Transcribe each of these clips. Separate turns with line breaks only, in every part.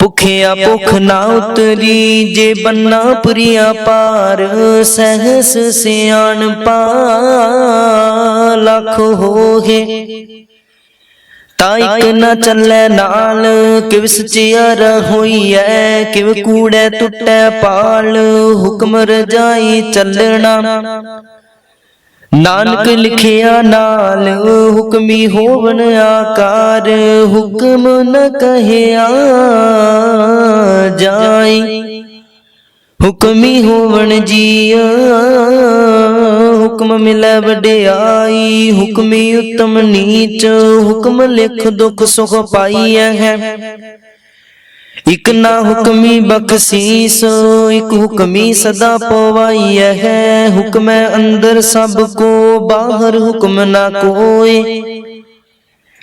ਭੁਖਿਆ ਭੁਖ ਨਾ ਉਤਰੀ, ਜੇ ਬੰਨਾ ਪ੍ਰਿਆ ਪਾਰ, ਸਹਸ ਸਿਆਣ ਪਾ ਲਖ ਹੋਏ ਤਾ ਇਕ ਨ ਚੱਲੇ ਨਾਲ, ਕਿਵ ਸਚਿਆਰ ਹੋਈਐ ਕਿਵ ਕੂੜੇ ਟੁੱਟੈ ਪਾਲ, ਹੁਕਮ ਰਜਾਈ ਚੱਲਣਾ। ਨਾਨਕ ਲਿਖਿਆ ਨਾਲ ਹੁਕਮੀ ਹੋਵਨ ਆਕਾਰ, ਹੁਕਮ ਨ ਕਹਿਆ ਜਾਈ। ਹੁਕਮੀ ਹੋਵਨ ਜੀਆ, ਹੁਕਮ ਮਿਲੈ ਵਡਿਆਈ, ਹੁਕਮੀ ਉਤਮ ਨੀਚ, ਹੁਕਮ ਲਿਖ ਦੁਖ ਸੁਖ ਪਾਈਐ ਹੈ। ਇਕ ਨਾ ਹੁਕਮੀ ਬਖਸ਼ੀਸ, ਇਕ ਹੁਕਮੀ ਸਦਾ ਪਵਾਈਐ ਹੈ। ਹੁਕਮੈ ਅੰਦਰ ਸਭ ਕੋ, ਬਾਹਰ ਹੁਕਮ ਨਾ ਕੋਏ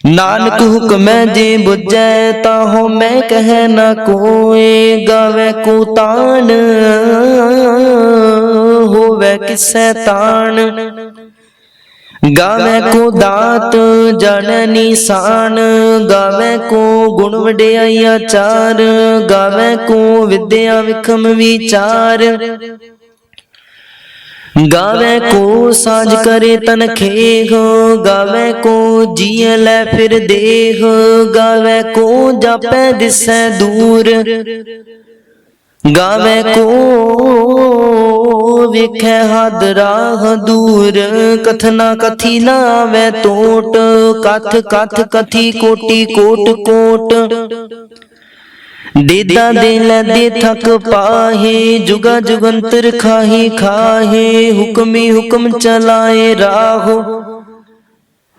ਨਾਨਕ ਹੁਕਮੈ ਜੇ ਬੁਝੈ, ਤਾਹੋ ਮੈਂ ਕਹਿ ਨਾ ਕੋਏ ਗਾਵੇ ਕੋ ਤਾਣ, ਹੋਵੇ ਕਿਸੈ ਤਾਣ। ਗਾਵੇ ਕੋ ਦਾਤ ਜਨ ਨਿਸ਼ਾਨ। ਗਾਵੇ ਕੋ ਗੁਣ ਵਡਿਆਈ ਆਚਾਰ ਗਾਵੇ ਕੋ ਵਿਦਿਆ ਵਿਖਮ ਵਿਚਾਰ। ਗਾਵੇ ਕੋ ਸਾਜ ਕਰੇ ਤਨ ਖੇਹ ਗਾਵੇ ਕੋ ਜੀਏ ਲੈ ਫਿਰ ਦੇਹ। ਗਾਵੇ ਕੋ ਜਾਪੈ ਦਿਸੈ ਦੂਰ। ਗਾਵੇ ਕੋ ਵੇਖੈ ਹਦ ਰਾਹ ਦੂਰ, ਕਥਨਾ ਕਥੀ ਨਾ ਆਵੇ ਟੋਟ, ਕਥ ਕਥ ਕਥੀ ਕੋਟੀ ਕੋਟ ਕੋਟ। ਦੇਦਾ ਦੇ ਲੈ ਦੇ ਥਕ ਪਾਹੇ, ਜੁਗਾ ਜੁਗੰਤਰ ਖਾਹੀ, ਖਾਹੇ, ਹੁਕਮੀ ਹੁਕਮ ਚਲਾਏ ਰਾਹੋ।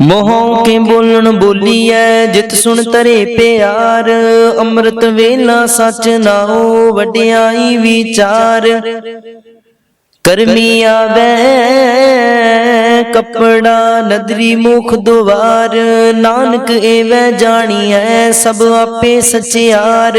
ਮੋਹੋਂ ਕੇ ਬੋਲਣ ਬੋਲੀਐ? ਜਿਤ ਸੁਣ ਤਰੇ ਪਿਆਰ। ਅੰਮ੍ਰਿਤ ਵੇਲਾ ਸਚ ਨਾਉ ਵਡਿਆਈ ਵਿਚਾਰ। ਕਰਮੀ ਆਵੇ, ਕਪੜਾ ਨਦਰੀ ਮੁਖ ਦੁਆਰ। ਨਾਨਕ ਏਵੈ ਜਾਣੀਐ, ਸਭ ਆਪੇ ਸਚਿਆਰ।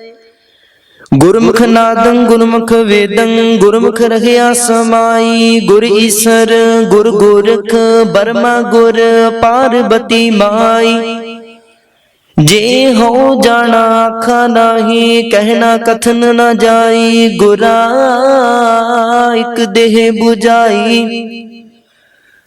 ਗੁਰਮੁਖ ਨਾਦੰ, ਗੁਰਮੁਖ ਵੇਦੰ, ਗੁਰਮੁਖ ਰਹਿਆ ਸਮਾਈ, ਗੁਰ ਈਸਰ, ਗੁਰ ਗੋਰਖ, ਬਰਮਾ ਗੁਰ, ਪਾਰਬਤੀ ਮਾਈ। ਜੇ ਹੋ ਜਾਣਾ ਆਖਾ ਨਾਹੀ ਕਹਿਣਾ ਕਥਨ ਨਾ ਜਾਈ, ਗੁਰਾ ਇਕ ਦੇਹ 부ਜਾਈ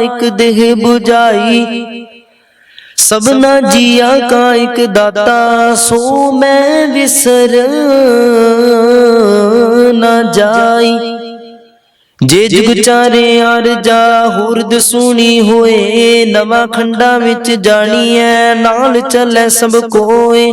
ਇੱਕ ਦੇਹ 부ਜਾਈ ਸਭਨਾ ਜੀਆ ਕਾ ਇੱਕ ਦਾਤਾ ਸੋ ਮੈਂ ਵਿਸਰ ਨਾ ਜਾਈ। ਜੇ ਜੁਗ ਚਾਰੇ ਅਰਜਾ ਹੁਰਦ ਸੁਣੀ ਹੋਏ ਨਵਾਂ ਖੰਡਾ ਵਿੱਚ ਜਾਣੀਐ ਨਾਲ ਚੱਲੈ ਸਭ ਕੋਏ।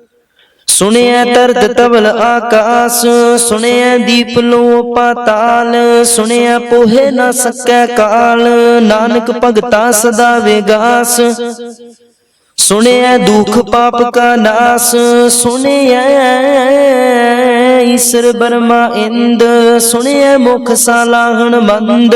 ਸੁਣਿਐ ਤਰਤ ਤਵਲ ਆਕਾਸ ਸੁਣਿਐ ਦੀਪ ਲੋ ਪਾਤਾਲ ਸੁਣਿਐ ਪੋਹੇ ਨਾ ਸਕੈ ਕਾਲ ਨਾਨਕ ਭਗਤਾ ਸਦਾ ਵਿਗਾਸ। ਸੁਣਿਐ ਦੁਖ ਪਾਪ ਕਾ ਨਾਸ। ਸੁਣਿਐ ਈਸ਼ਰ ਬਰਮਾ ਇੰਦ। ਸੁਣਿਐ ਮੁਖ ਸਾਲਾਹਣ ਮੰਦ।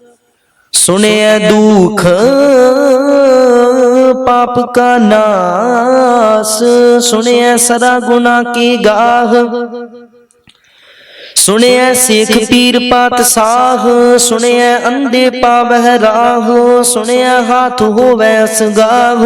ਸੁਣਿਆ ਦੁਖ, ਪਾਪ ਕਾ ਨਾਸ। ਸੁਣਿਆ ਸਦਾ ਗੁਨਾ ਕੀ ਗਾਹ। ਸੁਣਿਆ ਸਿੱਖ ਪੀਰ ਪਤ ਸਾਹ। ਸੁਣਿਆ ਅੰਧੇ ਪਾਵਹਿ ਰਾਹ। ਸੁਣਿਐ ਹਾਥ ਹੋਵੈ ਅਸਗਾਹ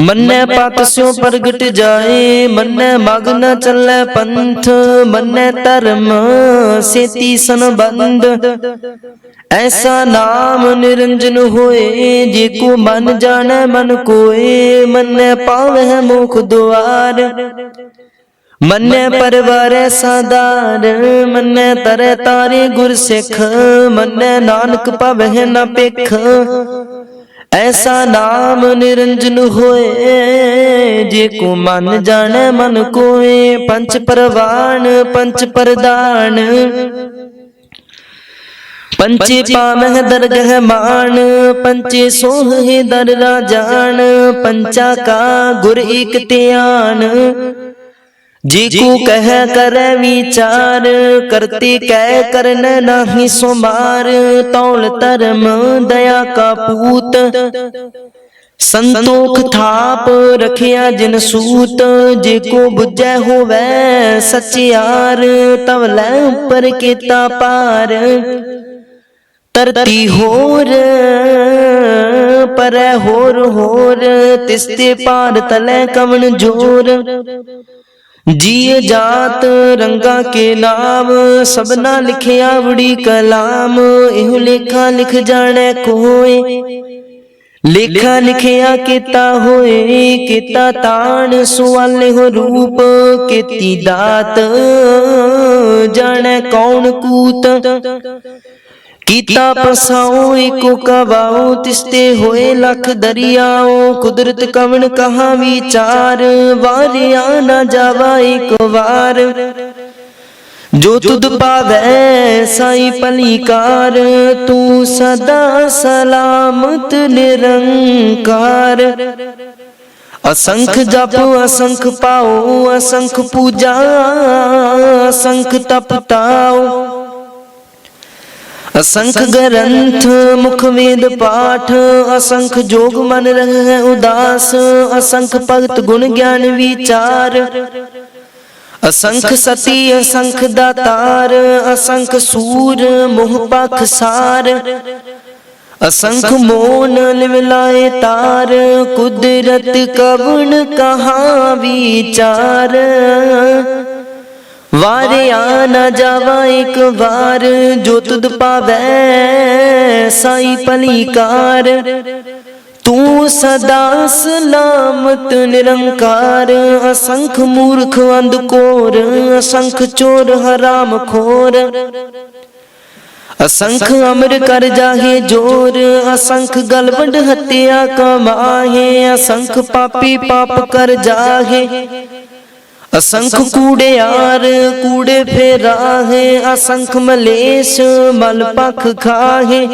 ਮੰਨੈ ਪਤ ਸਿਉ ਪ੍ਰਗਟ ਜਾਏ, ਮੰਨੈ ਮਗ ਨ ਚੱਲੈ ਪੰਥ, ਮੰਨੈ ਧਰਮ ਸੇਤੀ ਸੰਬੰਧ। ਐਸਾ ਨਾਮ ਨਿਰੰਜਨ ਹੋਏ, ਜੇ ਕੋ ਮਨ ਜਾਣੈ ਮਨ ਕੋਏ, ਮੰਨੈ ਪਾਵਹਿ ਮੁਖ ਦੁਆਰ। ਮੰਨੈ ਪਰਵਾਰੈ ਸਾਦਾਰ ਮੰਨੈ ਤਰੈ ਤਾਰੇ ਗੁਰ ਸਿੱਖ ਮੰਨੈ ਨਾਨਕ ਭਵਹਿ ਨ ਪਿਖ ਐਸਾ ਨਾਮ ਨਿਰੰਜਨ ਹੋਏ ਜੇ ਕੋ ਮਨ ਜਾਣੈ ਮਨ ਕੋਏ ਪੰਚ ਪਰਵਾਨ ਪੰਚ ਪ੍ਰਦਾਨ। ਪੰਚੇ ਪਾਵਹਿ ਦਰਗਹਿ ਮਾਨ। ਪੰਚੇ ਸੋਹੇ ਦਰ ਰਾਜਾਨ। ਪੰਚਾ ਕਾ ਗੁਰ ਏਕ ਧਿਆਨ। ਜੀ ਕੋ ਕਹਿ ਕਰੈ ਵਿਚਾਰ ਕਰਤੇ ਕਹਿ ਕਰਨ ਨਾਹੀ ਸੁਮਾਰ ਤੌਲ ਧਰਮ ਦਇਆ ਕਾ ਪੂਤ। ਸੰਤੋਖ ਥਾਪ ਰਖਿਆ ਜਿਨ ਸੂਤ ਜੇ ਕੋ ਬੁਝੈ ਹੋਵੈ ਸਚਿਆਰ ਤਵ ਲੈ ਉੱਪਰ ਕੀਤਾ ਪਾਰ ਤਰਤੀ ਹੋਰ ਪਰੈ ਹੋਰ ਹੋਰ ਤਿਸਤੇ ਪਾਰ ਤਲੇ ਕਵਣ ਜੋਰ। ਜੀਏ ਜਾਤ ਰੰਗਾ ਕੇ ਨਾਮ, ਸਭਨਾ ਲਿਖਿਆ ਵੜੀ ਕਲਾਮ, ਇਹੋ ਲੇਖਾ ਲਿਖ ਜਾਣੈ ਕੋਏ। ਲੇਖਾ ਲਿਖਿਆ ਕੀਤਾ ਹੋਏ, ਕੀਤਾ ਤਾਣ, ਸੁਆਲੇ ਹੋ ਰੂਪ, ਕੀਤੀ ਦਾਤ। ਜਾਣੈ ਕੌਣ ਕੂਤ? ਕੀਤਾ ਪਸਾਉ ਏਕੋ ਕਵਾਉ, ਤਿਸਤੇ ਹੋਏ ਲਖ ਦਰਿਆਉ, ਕੁਦਰਤ ਕਵਣ ਕਹਾ ਵਿਚਾਰ, ਵਾਰਿਆ ਨਾ ਜਾਵਾ ਏਕ ਵਾਰ। ਜੋ ਤੁਧ ਪਾਵੈ ਸਾਈ ਭਲੀਕਾਰ, ਤੂੰ ਸਦਾ ਸਲਾਮਤ ਨਿਰੰਕਾਰ। ਅਸੰਖ ਜਪ, ਅਸੰਖ ਪਾਉ, ਅਸੰਖ ਪੂਜਾ, ਅਸੰਖ ਤਪ ਤਾਉ ਅਸੰਖ ਗ੍ਰੰਥ, ਮੁਖ ਵੇਦ ਪਾਠ, ਅਸੰਖ ਜੋਗ ਮਨ ਰਹਿ ਉਦਾਸ, ਅਸੰਖ ਭਗਤ ਗੁਣ ਗਿਆਨ ਵਿਚਾਰ। ਅਸੰਖ ਸਤੀ, ਅਸੰਖ ਦਾਤਾਰ, ਅਸੰਖ ਸੂਰ, ਮੋਹ ਪਖ ਸਾਰ। ਅਸੰਖ ਮੋਨ ਲਿਵਲਾਏ ਤਾਰ, ਕੁਦਰਤ ਕਵਣ ਕਹਾ ਵਿਚਾਰ। ਵਾਰਿਆ ਨਾ ਜਾਵਾ ਇੱਕ ਵਾਰ, ਜੋ ਤੁਧ ਪਾਵੈ ਸਾਈ ਭਲੀਕਾਰ। ਤੂੰ ਸਦਾ ਸਲਾਮਤ ਨਿਰੰਕਾਰ, ਅਸੰਖ ਮੂਰਖ ਅੰਧਕੋਰ ਅਸੰਖ ਚੋਰ ਹਰਾਮ ਖੋਰ। ਅਸੰਖ ਅਮਰ ਕਰ ਜਾਹੇ ਜੋਰ, ਅਸੰਖ ਗਲਵੰਡ ਹੱਤਿਆ ਕਮਾਹੇ, ਅਸੰਖ ਪਾਪੀ ਪਾਪ ਕਰ ਜਾਹੇ। ਅਸੰਖ ਕੂੜਿਆਰ ਕੂੜੇ ਫੇਰਾਹੇ ਅਸੰਖ ਮਲੇਸ਼ ਮਲ ਪਖ ਖਾਹੇ।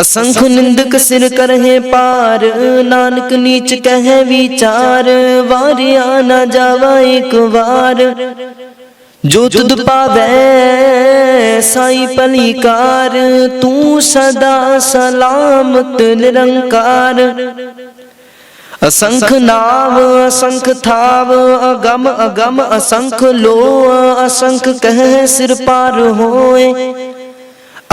ਅਸੰਖ ਨਿੰਦਕ ਸਿਰ ਕਰਹਿ ਪਾਰ ਨਾਨਕ ਨੀਚ ਕਹਿ ਵਿਚਾਰ। ਵਾਰਿਆ ਨਾ ਜਾਵਾ ਇੱਕ ਵਾਰ। ਜੋ ਤੁਧ ਪਾਵੈ ਸਾਈ ਭਲੀਕਾਰ। ਤੂੰ ਸਦਾ ਸਲਾਮਤ ਨਿਰੰਕਾਰ। ਅਸੰਖ ਨਾਵ, ਅਸੰਖ ਥਾਵ, ਅਗਮ ਅਗਮ, ਅਸੰਖ ਲੋ ਅਸੰਖ ਕਹਿ ਸਿਰ ਪਾਰ ਹੋਏ।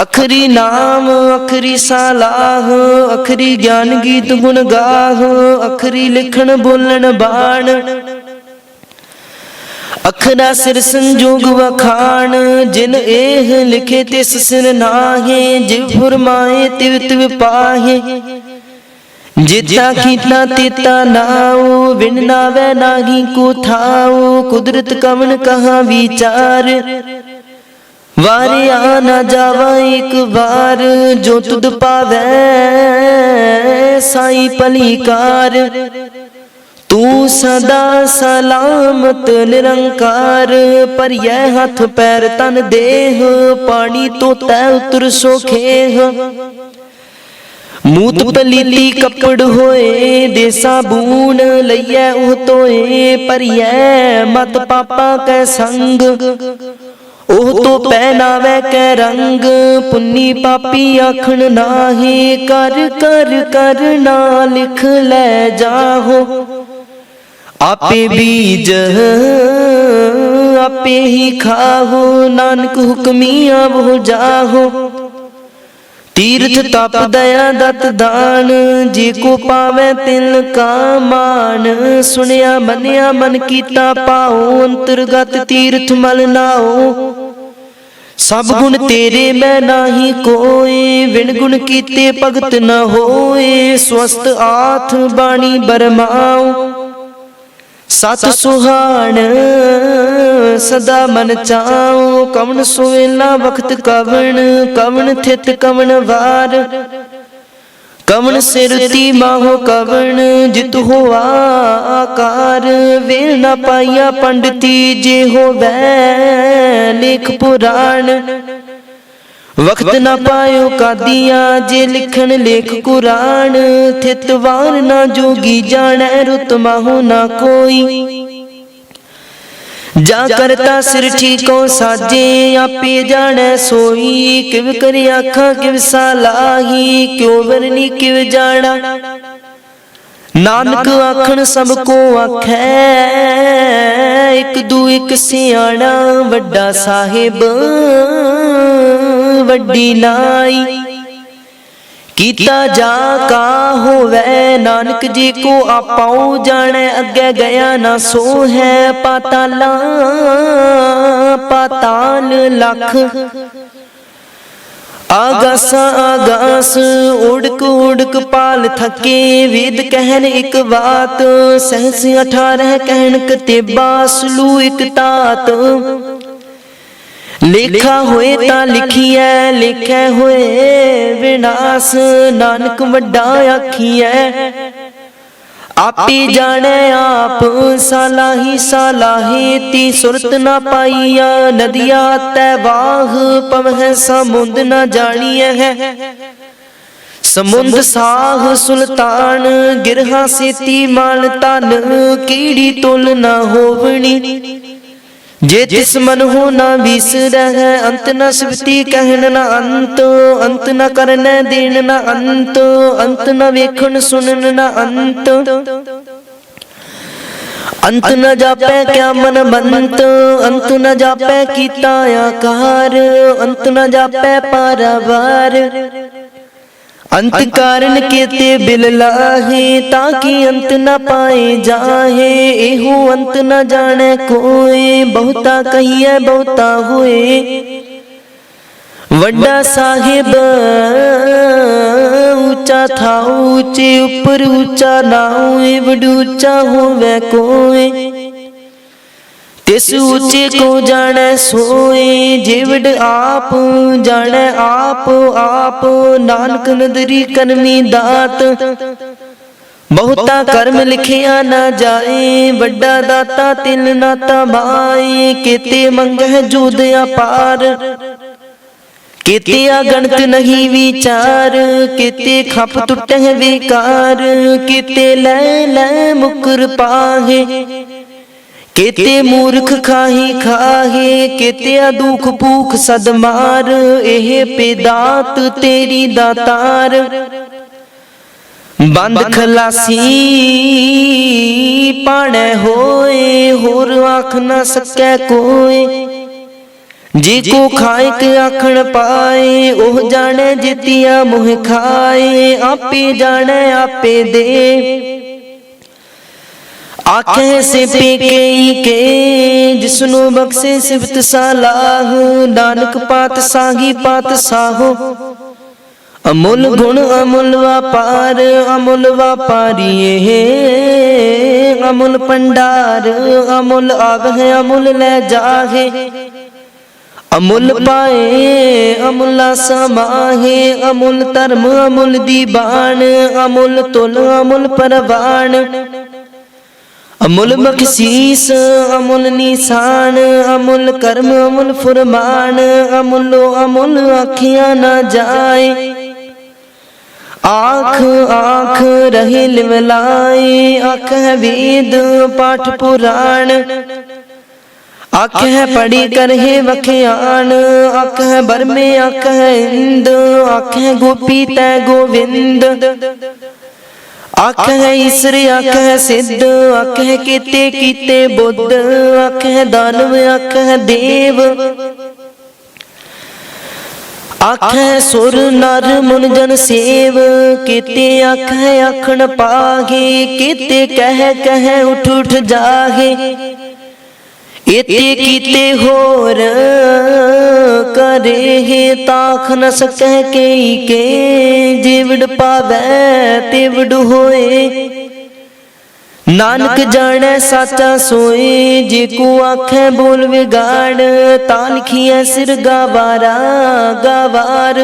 ਅਖਰੀ ਨਾਮ, ਅਖਰੀ ਸਲਾਹ, ਅਖਰੀ ਗਿਆਨ ਗੀਤ ਗੁਣ ਗਾਹ, ਅਖਰੀ ਲਿਖਣ ਬੋਲਣ ਬਾਣ। ਅਖਰਾ ਸਿਰ ਸੰਜੋਗ ਵਖਾਣ, ਜਿਨ ਇਹ ਲਿਖੇ ਤਿਸ ਸਿਰ ਨਾਹੇ, ਜਿਵ ਫਰਮਾਏ ਤਿਵ ਤਿਵ ਪਾਹੇ। ਜਿਤਾ ਕੀਤਾ ਤੀਤਾ ਨਾਉ ਬਿਨ ਨਾਵੇ ਨਾਹੀ ਕੋ ਥਾਉ ਕੁਦਰਤ ਕਵਨ ਕਹਾ ਵਿਚਾਰ? ਵਾਰਿਆ ਨਾ ਜਾਵਾ ਇੱਕ ਵਾਰ, ਜੋ ਤੁਧ ਪਾਵੈ ਸਾਈ ਭਲੀਕਾਰ। ਤੂੰ ਸਦਾ ਸਲਾਮਤ ਨਿਰੰਕਾਰ ਪਰਿਐ ਹੱਥ ਪੈਰ ਤਨ ਦੇਹ, ਪਾਣੀ ਤੋਂ ਤੈ ਉਤਰ ਸੋਖੇਹ ਮੂਤ ਪਲੀਤੀ ਕੱਪੜ ਹੋਏ ਦੇ ਸਾਬੂਨ ਲਈਐ ਉਹ ਤੋਏ ਪਰਿਐ ਮਤ ਪਾਪਾ ਕੈ ਸੰਗ। ਉਹ ਤੋਂ ਪਹਿਨਾਵੇ ਕੈ ਰੰਗ। ਪੁੰਨੀ ਪਾਪੀ ਆਖਣ ਨਾਹੀ ਕਰ ਕਰ ਨਾ ਲਿਖ ਲੈ ਜਾਹੋ। ਆਪੇ ਬੀਜ ਆਪੇ ਹੀ ਖਾਹੋ ਨਾਨਕ ਹੁਕਮੀ ਆਵੋ ਜਾਹੋ। ਤੀਰਥ ਤਪ ਦਇਆ ਦਤ ਦਾਨ ਜੇ ਕੋ ਪਾਵੇ ਤਿਲ ਕਾ ਮਾਨ। ਸੁਣਿਆ ਮੰਨਿਆ ਮਨ ਕੀਤਾ ਪਾਉ ਅੰਤਰਗਤ ਤੀਰਥ ਮਲ ਨਾਉ ਸਭ ਗੁਣ ਤੇਰੇ ਮੈਂ ਨਾਹੀ ਕੋਏ। ਵਿਣ ਗੁਣ ਕੀਤੇ ਭਗਤ ਨ ਹੋਏ। ਸਵਸਤ ਆਥ ਬਾਣੀ ਬਰਮਾਉ ਸਤ ਸੁਹਾਣ। ਸਦਾ ਮਨ ਚਾਉ, ਕਵਣ ਸੁਵੇਲਾ ਵਖਤ ਕਵਣ ਕਵਣ ਥਿਤ ਕਵਣ ਵਾਰ। ਕਵਣ ਸਿਰਤੀ ਮਾਹੋ ਕਵਣ, ਜਿਤ ਹੋਆ ਆਕਾਰ। ਵੇਲ ਨਾ ਪਾਈਆ ਪੰਡਤੀ, ਜੇ ਹੋਵੇ ਲੇਖ ਪੁਰਾਣ। ਵਕਤ ਨਾ ਪਾਇਓ ਕਾਦੀਆਂ, ਜੇ ਲਿਖਣ ਲੇਖ ਕੁਰਾਨ। ਥਿਤਵਾਨ ਨਾ ਜੋਗੀ ਜਾਣੈ, ਰੁਤ ਮਾਹੋ ਨਾ ਕੋਈ। ਜਾ ਕਰਤਾ ਸਿਰ ਠੀਕੋ ਸਾਜੇ ਆਪੇ ਜਾਣੈ ਸੋਈ। ਕਿਵ ਕਰਿ ਆਖਾਂ, ਕਿਵ ਸਾਲਾਹੀ ਕਿਉ ਵਰਨੀ ਕਿਵ ਜਾਣਾ। ਨਾਨਕ ਆਖਣ, ਸਭ ਕੋ ਆਖੈ, ਇੱਕ ਦੂ ਇਕ ਸਿਆਣਾ, ਵੱਡਾ ਸਾਹਿਬ, ਵੱਡੀ ਨਾਈ। ਕੀਤਾ ਜਾ ਕਾ ਹੋਵੇ ਨਾਨਕ ਜੀ ਕੋ ਆਪਾਉ ਜਾਣੈ, ਅੱਗੇ ਗਿਆ ਨਾ ਸੋ ਹੈ ਪਾਤਾਲਾ, ਪਾਤਾਲ ਲਖ। ਆਗਾਸ ਆਗਾਸ, ਉੜਕ ਉੜਕ ਪਾਲ ਥਕੇ। ਵੇਦ ਕਹਿਣ ਇੱਕ ਬਾਤ, ਸਹਸ 18 ਕਹਿਣ ਕਤੇਬਾ ਸਲੂ ਇੱਕ ਤਾਤ। ਲੇਖਾ ਹੋਏ ਤਾਂ ਲਿਖੀਐ ਲਿਖੈ ਹੋਏ ਵਿਨਾਸ਼ ਨਾਨਕ ਵੱਡਾ ਆਖੀਐ। ਆਪੇ ਜਾਣੈ ਆਪ ਸਾਲਾਹੀ ਸਾਲਾਹੀ ਤੀ ਸੁਰਤ ਨਾ ਪਾਈਆ ਨਦੀਆ ਤੈ ਵਾਹ ਪਵਹਿ ਸਮੁੰਦ ਨਾ ਜਾਣੀਐ। ਹੈ ਸਮੁੰਦ ਸਾਹ ਸੁਲਤਾਨ ਗਿਰਹਾ ਸੇਤੀ ਮਾਲ ਤਨ ਕੀੜੀ ਤੁਲ ਨਾ ਹੋਵਣੀ। ਜੇ ਤਿਸ ਮਨ ਹੋ ਨਾ ਵਿਸਰਹਿ ਅੰਤ ਨ ਸਿਵਤੀ ਕਹਿਣ ਨ ਅੰਤ ਅੰਤ ਨ ਕਰਨ ਦੇਣ ਨ ਅੰਤ ਅੰਤ ਨ ਵੇਖਣ ਸੁਣਨ ਨ ਅੰਤ। ਅੰਤ ਨ ਜਾਪੈ ਕਿਆ ਮਨ ਬੰਤ ਅੰਤ ਨ ਜਾਪੈ ਕੀਤਾ ਆਕਾਰ, ਅੰਤ ਨ ਜਾਪੈ ਪਾਰਵਾਰ। ਅੰਤ ਕਾਰਨ ਕੀਤੇ ਬਿਲ ਲਾਹੇ ਤਾਂ ਕਿ ਅੰਤ ਨ ਪਾਏ ਜਾਹੇ। ਇਹੋ ਅੰਤ ਨ ਜਾਣੈ ਕੋਏ, ਬਹੁਤਾ ਕਹੀਐ, ਬਹੁਤਾ ਹੋਏ। ਵੱਡਾ ਸਾਹਿਬ, ਉੱਚਾ ਥਾਉ ਉੱਚੇ ਉੱਪਰ ਉੱਚਾ ਨਾਉ ਵਡੂ ਵਡੂਚਾ ਹੋਵੇ ਕੋਏ। ਤਿਸ ਉੱਚੇ ਕੋ ਜਾਣੈ ਸੋਏ ਜਿਵਡ ਆਪ ਜਾਣੈ ਆਪ ਆਪ ਨਾਨਕ ਨਦਰੀ ਕਰਮੀ ਦਾਤ। ਬਹੁਤਾ ਕਰਮ ਲਿਖਿਆ ਨਾ ਜਾਏ, ਵੱਡਾ ਦਾਤਾ ਤਿਲ ਨਾਤਾ ਬਾਏ, ਕੀਤੇ ਮੰਗਹਿ ਜੂਦ ਅਪਾਰ। ਕੀਤੇ ਅਗਣਤ ਨਹੀਂ ਵਿਚਾਰ, ਕਿਤੇ ਖਪ ਟੁੱਟਹਿ ਵਿਕਾਰ, ਕਿਤੇ ਲੈ ਲੈ ਮੁਕਰ ਪਾਹੇ। ਕੀਤੇ ਮੂਰਖ ਖਾਹੀ ਖਾਹੇ ਕੀਤੇ ਦੁਖ ਭੂਖ ਸਦਮਾਰ ਇਹ ਪੇਦਾਤ ਤੇਰੀ ਦਾਤਾਰ ਬੰਦ ਖਲਾਸੀ ਪਾਣੈ ਹੋਏ, ਹੋਰ ਆਖ ਨਾ ਸਕੈ ਕੋਈ ਜੀ ਕੋ ਕੇ ਆਖਣ ਪਾਏ, ਉਹ ਜਾਣੈ ਜਿਤਿਆ ਮੁਹ ਖਾਏ, ਆਪੇ ਜਾਣੈ ਆਪੇ ਦੇ। ਆਖੇ ਸੇ ਪੀਕੇ ਕੇ ਜਿਸਨੂੰ ਬਖਸ਼ੇ ਸਿਫਤ ਸਲਾਹ, ਨਾਨਕ ਪਾਤ ਸਾਗੀ ਪਾਤ ਸਾਹੋ। ਅਮੁੱਲ ਗੁਣ ਅਮੁੱਲ ਵਪਾਰ, ਅਮੁੱਲ ਵਪਾਰੀ ਇਹ ਅਮੁੱਲ ਪੰਡਾਰ ਅਮੁੱਲ ਆਵਹਿ, ਅਮੁੱਲ ਲੈ ਜਾਹੇ। ਅਮੁੱਲ ਪਾਏ, ਅਮੁੱਲਾ ਸਮਾਹੇ, ਅਮੁੱਲ ਧਰਮ ਅਮੁੱਲ ਦੀਬਾਨ ਅਮੁੱਲ ਤੁਲ ਅਮੁੱਲ ਪਰਵਾਨ ਅਮੁਲ ਬਖਸ਼ੀਸ ਅਮੁਲ ਨਿਸ਼ਾਨ, ਅਮੁਲ ਕਰਮ, ਅਮੁਲ ਫਰਮਾਨ, ਅਮੁੱਲੋ ਅਮੁਲ ਆਖਿਆ ਨਾ ਜਾਏ। ਆਖ ਆਖ ਰਹੇ ਲਿਵਲਾਈ, ਆਖ ਹੈ ਵੇਦ, ਪਾਠ ਪੁਰਾਣ। ਅੱਖ ਹੈ ਪੜੀ ਕਰਹਿ ਵਖਿਆਣ ਅੱਖ ਹੈ ਬਰਮੇ ਅੱਖ ਹੈ ਇੰਦ ਅੱਖ ਹੈ ਗੋਪੀ ਤੈ ਗੋਵਿੰਦ। ਅੱਖ ਹੈ ਈਸਰ ਹੈ ਸਿੱਧ ਅੱਖ ਹੈ ਕੀਤੇ ਕੀਤੇ ਬੁੱਧ ਅੱਖ ਹੈ ਦਾਨਵ ਅੱਖ ਹੈ ਦੇਵ ਅੱਖ ਹੈ ਸੁਰ ਨਰ ਮਨ ਜਨ ਸੇਵ ਕੀਤੇ ਅੱਖ ਹੈ ਆਖਣ ਪਾਗੇ ਕੀਤੇ ਕਹਿ ਕਹਿ ਉਠ ਉਠ ਜਾਗੇ ਇਤੇ ਕੀਤੇ ਹੋਰ ਕਰੇ ਤਾਖ ਨ ਸਕੈ ਕੇਈ ਕੇ, ਜਿਵੜ ਪਾਵੈ ਤਿਵੜ ਹੋਏ। ਨਾਨਕ ਜਾਣੈ ਸਾਚਾ ਸੋਏ, ਜੇ ਕੋ ਆਖੈ ਬੋਲ ਵਿਗਾੜ ਤਾਂ ਲਿਖੀਐ ਸਿਰ ਗਾਵਾਰਾ, ਗਾਵਾਰ।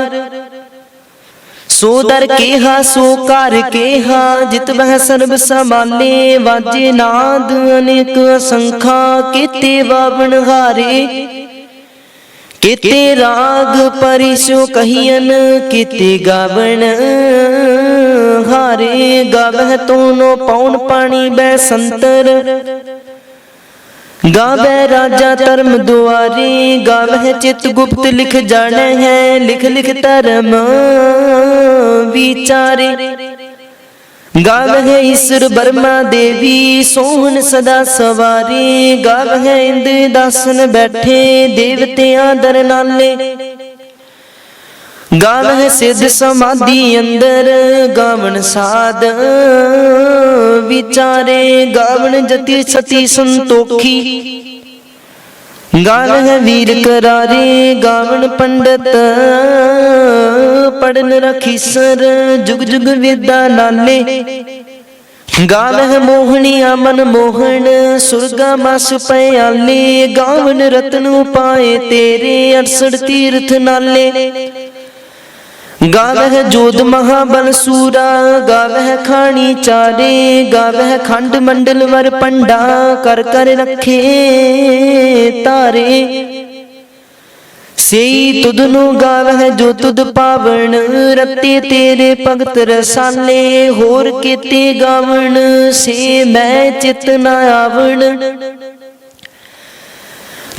ਸੋ ਦਰ ਕੇਹਾ ਸੋ ਕਰ ਕੇਹਾ ਜਿਤ ਬਹਿ ਸਰਬ ਸਮਾਲੇ ਵਾਜੇ ਨਾਦ ਅਨੇਕ ਅਸੰਖਾ ਕੀਤੇ ਵਾਵਣ ਹਾਰੇ। ਕੀਤੇ ਰਾਗ ਪਰਿਸੋ ਕਹੀਨ ਕੀਤੇ ਗਾਵਣ ਹਾਰੇ। ਗਾਵਹਿ ਤੋਨੋ ਪੌਣ ਪਾਣੀ ਬੈ ਸੰਤਰ। ਗਾਵੇ ਰਾਜਾ ਧਰਮ ਦੁਆਰੀ, ਗਾਵੇ ਚਿਤ ਗੁਪਤ ਲਿਖ ਜਾਣੈ ਹੈ, ਲਿਖ ਲਿਖ ਧਰਮ ਵਿਚਾਰੇ। ਗਾਵੇ ਈਸ਼ਰ ਬਰਮਾ ਦੇਵੀ, ਸੋਹਣ ਸਦਾ ਸਵਾਰੀ। ਗਾਵੇ ਇੰਦ ਦਾਸਨ ਬੈਠੇ, ਦੇਵਤਿਆਂ ਦਰ ਗਾਨ ਗਾਵਹਿ ਸਿੱਧ ਸਮਾਧੀ ਅੰਦਰ, ਗਾਵਣ ਸਾਧ। ਵਿਚਾਰੇ ਗਾਵਣ ਜਤੀ ਸਤੀ ਸੰਤੋਖੀ। ਗਾਵਹਿ ਵੀਰ ਕਰਾਰੇ, ਗਾਵਣ ਪੰਡਤ। ਪੜਨ ਰਖੀ ਸਰ, ਜੁਗ ਜੁਗ ਵਿਦਾ ਨਾਲੇ। ਗਾਵਹਿ ਮੋਹਣੀ ਅਮਨ ਮੋਹਣ, ਸੁਰਗਾ ਮਸ ਪਿਆਲੇ ਗਾਵਨ ਰਤਨ ਉਪਾਏ ਤੇਰੇ 68 ਤੀਰਥ ਨਾਲੇ। ਗਾਵਹਿ ਜੋਧ ਮਹਾਬਲ ਸੂਰਾ, ਗਾਵਹਿ ਖਾਣੀ ਚਾਰੇ, ਗਾਵਹਿ ਖੰਡ ਮੰਡਲ ਵਰ ਪੰਡਾ, ਕਰ ਕਰ ਰੱਖੇ ਤਾਰੇ। ਸਈ ਤੁਧ ਨੂੰ ਗਾਵਹਿ ਜੋ ਤੁਧ ਪਾਵਣ, ਰਤੇ ਤੇਰੇ ਭਗਤ ਰਸਾਲੇ, ਹੋਰ ਕੀਤੇ ਗਾਵਣ, ਸੇ ਮੈਂ ਚਿਤ ਨਾ ਆਵਣ।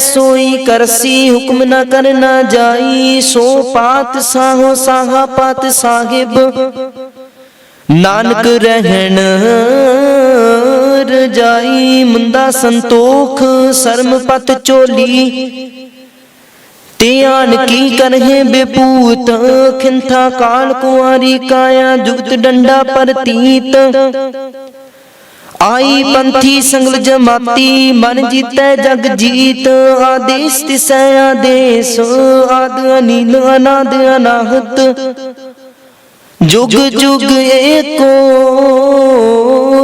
ਸੋਈ ਕਰਸੀ, ਹੁਕਮ ਨਾ ਕਰਨਾ ਜਾਈ। ਸੋ ਪਾਤ ਸਾਹੋ ਸਾਹਾ ਪਾਤ ਸਾਹਿਬ। ਨਾਨਕ ਰਹਿਣ, ਰਜਾਈ ਮੁੰਦਾ ਸੰਤੋਖ, ਸਰਮ ਪਤ ਚੋਲੀ। ਧਿਆਨ ਕੀ ਕਰਹਿ ਬੇਪੂਤ, ਖਿੰਥਾ ਕਾਲ ਕੁਆਰੀ ਕਾਇਆ ਜੁਗਤ ਡੰਡਾ ਪਰਤੀਤ। ਆਈ ਪੰਥੀ ਸੰਗਲ ਜਮਾਤੀ ਮਨ ਜੀਤੈ ਜਗ ਜੀਤ ਆਦੇਸ ਤਿਸੈ ਆਦੇਸ ਆਦ ਅਨੀਲ ਅਨਾਦ ਅਨਾਹਤ ਜੁਗ ਜੁਗ ਏਕੋ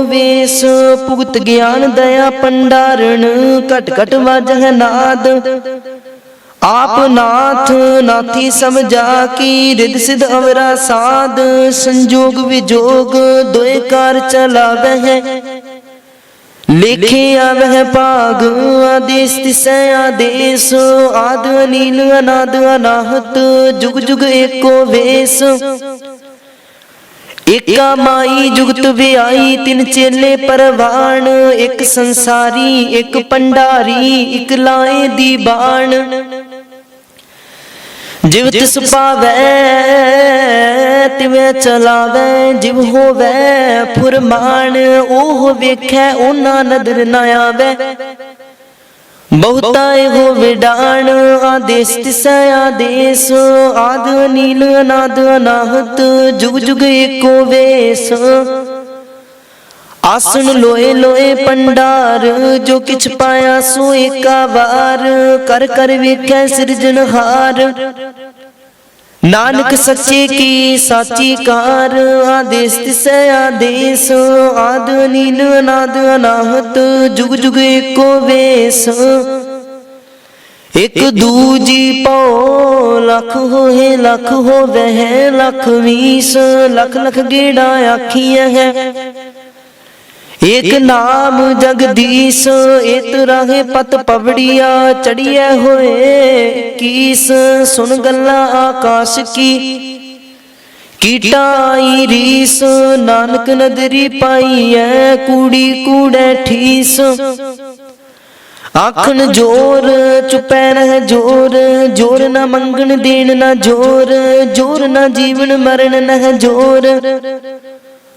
ਵੇਸ ਭੁਗਤ ਗਿਆਨ ਦਇਆ ਪੰਡਾਰਣ ਘਟ ਘਟ ਵਜਹ ਨਾਦ ਆਪ ਨਾਥ ਨਾਥੀ ਸਮਝਾ ਕੀ ਰਿਦ ਸਿਧ ਅਵਰਾ ਸਾਧ ਸੰਜੋਗ ਵਿਜੋਗ ਦੋਏ ਕਾਰ ਚਲਾਵਹਿ ਲਿਖੇ ਆਵਹਿ ਭਾਗ, ਆਦੇਸ ਤਿਸੈ ਆਦੇਸ, ਆਦ ਅਨੀਲ ਅਨਾਦ ਅਨਾਹਤ, ਜੁਗ ਜੁਗ ਏਕੋ ਵੇਸ। ਏਕਾ ਮਾਈ ਜੁਗਤ ਵਿਆਈ, ਤਿੰਨ ਚੇਲੇ ਪਰਵਾਣ, ਇੱਕ ਸੰਸਾਰੀ, ਇੱਕ ਪੰਡਾਰੀ, ਇੱਕ ਲਾਏ ਦੀ ਬਾਣ ਜਿਵ ਤਿਸ ਪਾਵੈ ਤਿਵੇਂ ਜਿਵ ਹੋਵੈ ਫੁਰਮਾਨ, ਉਹ ਵੇਖੈ, ਉਹਨਾਂ ਨਦਰ ਨਾ ਆਵੈ। ਬਹੁਤਾ ਇਹੋ ਵਿਡਾਣ ਆਦੇਸ ਤਿਸੈ ਆਦੇਸ ਆਦ ਅਨੀਲ ਅਨਾਦ ਅਨਾਹਤ, ਜੁਗ ਜੁਗ ਏਕੋ ਵੇਸ। ਆਸਣ ਲੋਏ ਲੋਏ ਪੰਡਾਰ, ਜੋ ਕਿਛ ਪਾਇਆ ਸੋ ਏਕਾ ਵਾਰ, ਕਰ ਕਰ ਵੇਖੈ ਸਿਰਜਣਹਾਰ। ਨਾਨਕ ਸੱਚੇ ਕੀ ਸਾਚੀ ਕਾਰ ਆਦੇਸ ਤਿਸੈ ਆਦੇਸ ਆਦ ਅਨੀਲ ਅਨਾਦ ਅਨਾਹਤ, ਜੁਗ ਜੁਗ ਏਕੋ ਵੇਸ। ਇਕ ਦੂਜੀ ਪਉ ਲਖ ਹੋਏ ਲਖ ਹੋਵੇ ਲਖ ਵੀਸ, ਲਖ ਲਖ ਗੇੜਾ ਆਖੀਆਂ ਹੈ। ਏਕ ਨਾਮ ਜਗਦੀਸ਼ ਏਤ ਰਾਹੇ ਪਤ ਪਵੜੀਆ ਚੜੀਐ ਹੋਏ ਕੀਸ ਸੁਨ ਗੱਲਾਂ ਆਕਾਸ਼ ਕੀ। ਕੀਟਾਈ ਰੀਸ ਨਾਨਕ ਨਦਰੀ ਪਾਈਐ ਕੂੜੀ ਕੂੜੈ ਠੀਸ। ਆਖਣ ਜੋਰ ਚੁਪੈ ਰਹਿ ਜੋਰ। ਜੋਰ ਨਾ ਮੰਗਣ ਦੇਣ ਨਾ ਜੋਰ ਜੋਰ ਨਾ ਜੀਵਨ ਮਰਨ ਨਹ ਜੋਰ।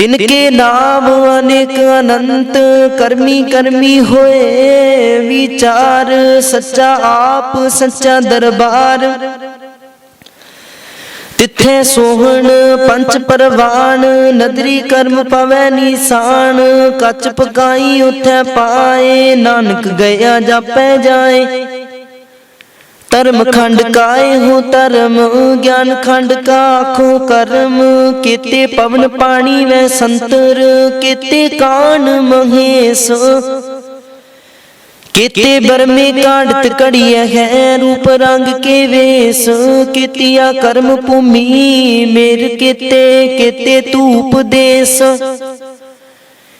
ਤਿਨ ਕੇ ਨਾਮ ਅਨੇਕ ਅਨੰਤ, ਕਰਮੀ ਕਰਮੀ ਹੋਏ, ਵਿਚਾਰ ਸੱਚਾ ਆਪ, ਸੱਚਾ ਦਰਬਾਰ। ਤਿੱਥੇ ਸੋਹਣ ਪੰਚ ਪਰਵਾਨ, ਨਦਰੀ ਕਰਮ ਪਵੈ ਨੀਸਾਨ, ਕੱਚ ਪਕਾਈ ਉਥੈ ਪਾਏ, ਨਾਨਕ ਗਿਆ ਜਾਪੈ ਜਾਏ। ਧਰਮ ਖੰਡ ਕਾਏ ਹੋ ਧਰਮ? ਗਿਆਨ ਖੰਡ ਕਾ ਆਖੋ ਕਰਮ? ਕੀਤੇ ਪਵਨ ਪਾਣੀ ਵੈ ਸੰਤਰ? ਕੀਤੇ ਕਾਨ ਮਹੇਸ਼? ਕੀਤੇ ਬਰਮੇ ਕਾੜਤ ਕੜੀਐ ਹੈ ਰੂਪ ਰੰਗ ਕੇ ਵੇਸ? ਕੀਤਿਆ ਕਰਮ ਭੂਮੀ ਮੇਰ ਕੀਤੇ ਕੀਤੇ ਧੂਪ ਦੇਸ?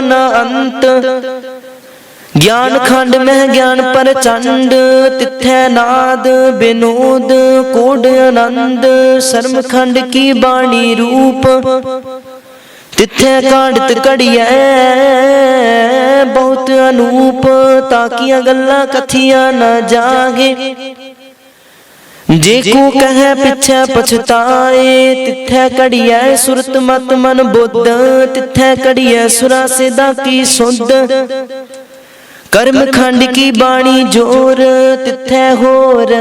ਨਾ ਅੰਤ। ਗਿਆਨ ਖੰਡ ਮਹਿ ਗਿਆਨ ਪਰਚੰਡ ਤਿੱਥੈ ਨਾਦ ਬਿਨੋਦ ਕੋਡ ਆਨੰਦ, ਸ਼ਰਮ ਖੰਡ ਕੀ ਬਾਣੀ ਰੂਪ। ਤਿੱਥੈ ਕਾਂਡਤ ਕੜੀਐ ਹੈ ਬਹੁਤ ਅਨੂਪ ਤਾਕੀਆਂ ਗੱਲਾਂ ਕਥੀਆਂ ਨਾ ਜਾਗੇ। ਜੇ ਕੋ ਕਹੈ ਪਿਛੈ ਪਛਤਾਏ, ਤਿੱਥੈ ਕੜੀਐ ਸੁਰਤ ਮਤ ਮਨ ਬੁੱਧ, ਤਿੱਥੈ ਕੜੀਐ ਸੁਰਾ ਸਿਦਾ ਕੀ ਸੁਧ। ਕਰਮ ਖੰਡ ਕੀ ਬਾਣੀ ਜੋਰ, ਤਿੱਥੈ ਹੋਰ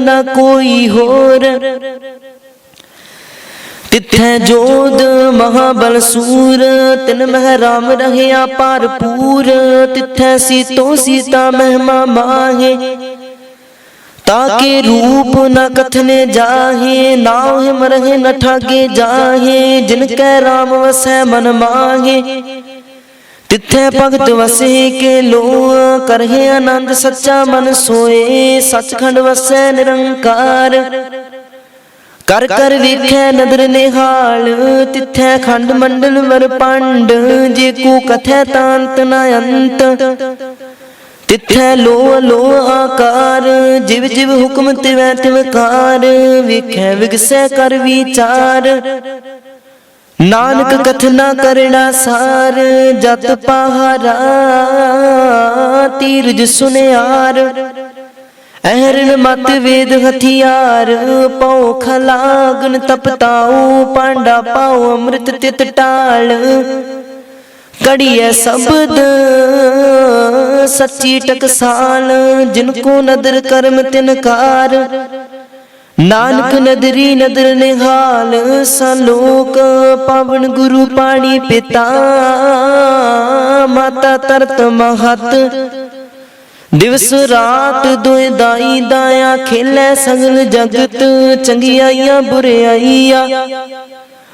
ਨਾ ਕੋਈ ਹੋਰ। ਤਿੱਥੈ ਜੋਦ ਮਹਾਬਲ ਸੂਰ, ਤਿਨ ਮਹਿ ਰਾਮ ਰਹਿਆ ਭਰਪੂਰ ਤਿੱਥੈ ਸੀਤੋ ਸੀਤਾ ਮਹਿਮਾ ਮਾਹੇ। ਤਾਕੇ ਰੂਪ ਨ ਕਥਨੇ ਜਾਹੇ ਨਾਉ ਹਿਮ ਰਹੇ ਨ ਠਾਗੇ ਜਾਹੇ ਜਿਨ ਕੈ ਰਾਮ ਵਸੈ ਮਨ ਮਾਹੇ ਤਿੱਥੈ ਭਗਤ ਵਸੇ ਕੇ ਲੋ ਕਰਹਿ ਆਨੰਦ ਸੱਚਾ ਮਨ ਸੋਏ ਸਚਖੰਡ ਵਸੈ ਨਿਰੰਕਾਰ ਕਰ ਕਰ ਵੇਖੈ ਨਦਰ ਨਿਹਾਲ ਤਿੱਥੈ ਖੰਡ ਮੰਡਲ ਵਰ ਪੰਡ ਜੇ ਕੋ ਕਥੈ ਤਾਂਤ ਨ ਅੰਤ ਤਿੱਥੈ ਲੋ ਲੋ ਆਕਾਰ, ਜਿਵ ਜਿਵ ਹੁਕਮ ਤਿਵੈ ਤਿਵਕਾਰ ਵਿਖੈ ਵਿਗਸੈ ਕਰ ਵਿਚਾਰ। ਨਾਨਕ ਕਥਨਾ ਕਰਣਾ ਸਾਰ, ਜਤ ਪਹਾਰਾ, ਤੀਰਜ ਸੁਨਿਆਰ। ਅਹਰਨ ਮਤ ਵੇਦ ਹਥਿਆਰ ਪਉ ਖਲਾਗਨ ਤਪਤਾਉ, ਪਾਂਡਾ ਪਾਉ ਅੰਮ੍ਰਿਤ ਤਿਤ ਟਾਲ। ਕੜੀਐ ਸ਼ਬਦ, ਸੱਚੀ ਟਕਸਾਲ ਜਿਨ ਕੋ ਨਦਰ ਕਰਮ ਤਿਨਕਾਰ ਨਾਨਕ ਨਦਰੀ ਨਦਰ ਨਿਹਾਲ ਸਲੋਕ ਪਵਨ ਗੁਰੂ ਪਾਣੀ ਪਿਤਾ। ਮਾਤਾ ਤਰਤ ਮਹਤ, ਦਿਵਸ ਰਾਤ ਦੁਇ ਦਾਈ ਦਾਇਆ ਖੇਲੇ ਸਗਲ ਜਗਤ, ਚੰਗਿਆਈਆਂ ਬੁਰਿਆਈਆਂ।